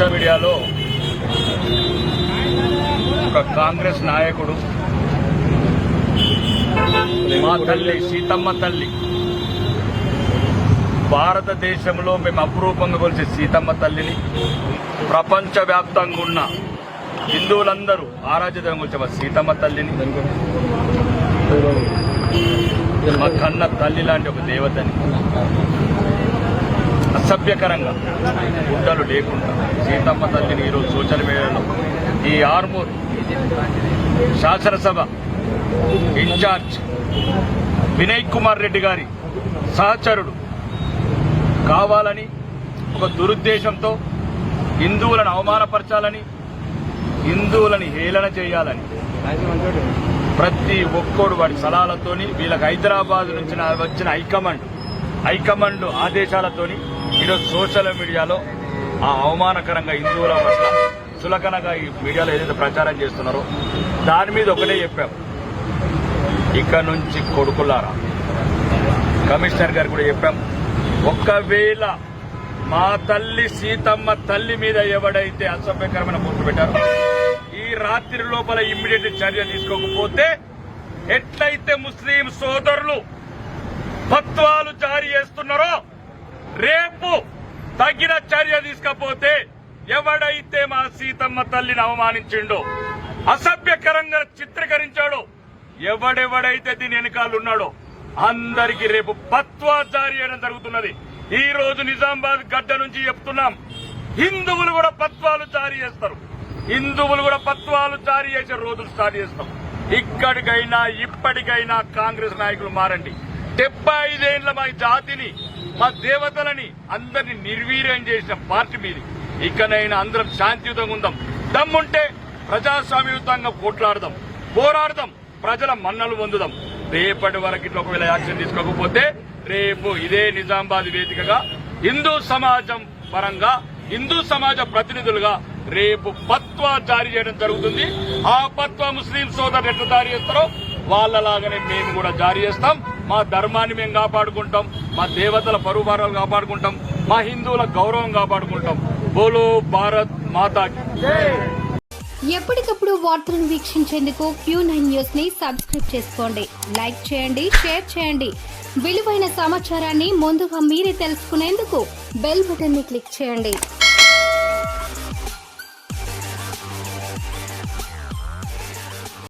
Social మీడియాలో ఒక కాంగ్రెస్ నాయకుడు మా తల్లి సీతమ్మ తల్లి భారతదేశంలో మేము అపురూపంగా కొలిసే సీతమ్మ తల్లిని ప్రపంచవ్యాప్తంగా ఉన్న హిందువులందరూ ఆరాధ్యతగా కొలిచే సీతమ్మ తల్లిని మా కన్న తల్లి లాంటి ఒక దేవతని అసభ్యకరంగా గుడ్డలు లేకుండా సీతమ్మ తల్లిని ఈరోజు సోషల్ మీడియాలో ఈ ఆర్మూర్ శాసనసభ ఇన్ఛార్జ్ వినయ్ కుమార్ రెడ్డి గారి సహచరుడు కావాలని ఒక దురుద్దేశంతో హిందువులను అవమానపరచాలని హిందువులని హేళన చేయాలని ప్రతి ఒక్కడు వాడి సలహాలతోని వీళ్ళకి హైదరాబాద్ నుంచి వచ్చిన హైకమాండ్ హైకమాండ్ ఆదేశాలతోని ఈరోజు సోషల్ మీడియాలో ఆ అవమానకరంగా హిందువుల పట్ల చులకనగా ఈ మీడియాలో ఏదైతే ప్రచారం చేస్తున్నారో దాని మీద ఒకటే చెప్పాం. ఇక నుంచి కొడుకులారా కమిషనర్ గారు కూడా చెప్పాం. ఒకవేళ మా తల్లి సీతమ్మ తల్లి మీద ఎవడైతే అసభ్యకరమైన పూర్తి పెట్టారో ఈ రాత్రి లోపల ఇమ్మీడియట్ చర్య తీసుకోకపోతే ఎట్లయితే ముస్లిం సోదరులు ఫత్వాలు జారీ చేస్తున్నారో రేపు తగిన చర్య తీసుకపోతే ఎవడైతే మా సీతమ్మ తల్లిని అవమానించిండో అసభ్యకరంగా చిత్రీకరించాడో ఎవడెవడైతే దీని వెనకాల ఉన్నాడో అందరికి రేపు పత్వా జారీ చేయడం జరుగుతున్నది. ఈ రోజు నిజామాబాద్ గడ్డ నుంచి చెప్తున్నాం హిందువులు కూడా పత్వాలు జారీ చేస్తారు. హిందువులు కూడా పత్వాలు జారీ చేసే రోజులు స్టార్ట్ చేస్తాం. ఇక్కడికైనా ఇప్పటికైనా కాంగ్రెస్ నాయకులు మారండి. డెబ్బై ఐదేళ్ళ మా జాతిని మా దేవతలని అందరిని నిర్వీర్యం చేసిన పార్టీ మీది. ఇకనైనా అందరం శాంతియుతంగా ఉందాం. దమ్ముంటే ప్రజాస్వామ్యయుతంగా కొట్లాడదాం పోరాడదాం. ప్రజల మన్నలు పొందుదాం. రేపటి వరకు ఇట్లా ఒకవేళ యాక్షన్ తీసుకోకపోతే రేపు ఇదే నిజామాబాద్ వేదికగా హిందూ సమాజం పరంగా హిందూ సమాజ ప్రతినిధులుగా రేపు పత్వా జారీ చేయడం జరుగుతుంది. ఆ పత్వా ముస్లిం సోదరులు ఎట్లా జారీ చేస్తారో వాళ్ళలాగానే మేము కూడా జారీ చేస్తాం. మా ధర్మాన్ని మేము కాపాడుకుంటాం మా దేవతల పరువారాలు కాపాడుకుంటాం మా హిందువుల గౌరవం కాపాడుకుంటాం. బోలో భారత్ మాతాకి. ఎప్పటికప్పుడు వార్తలను వీక్షించేందుకు క్యూ నైన్ న్యూస్ని సబ్స్క్రైబ్ చేసుకోండి. లైక్ చేయండి షేర్ చేయండి. విలువైన సమాచారాన్ని ముందుగా మీరే తెలుసుకునేందుకు బెల్ బటన్ని క్లిక్ చేయండి.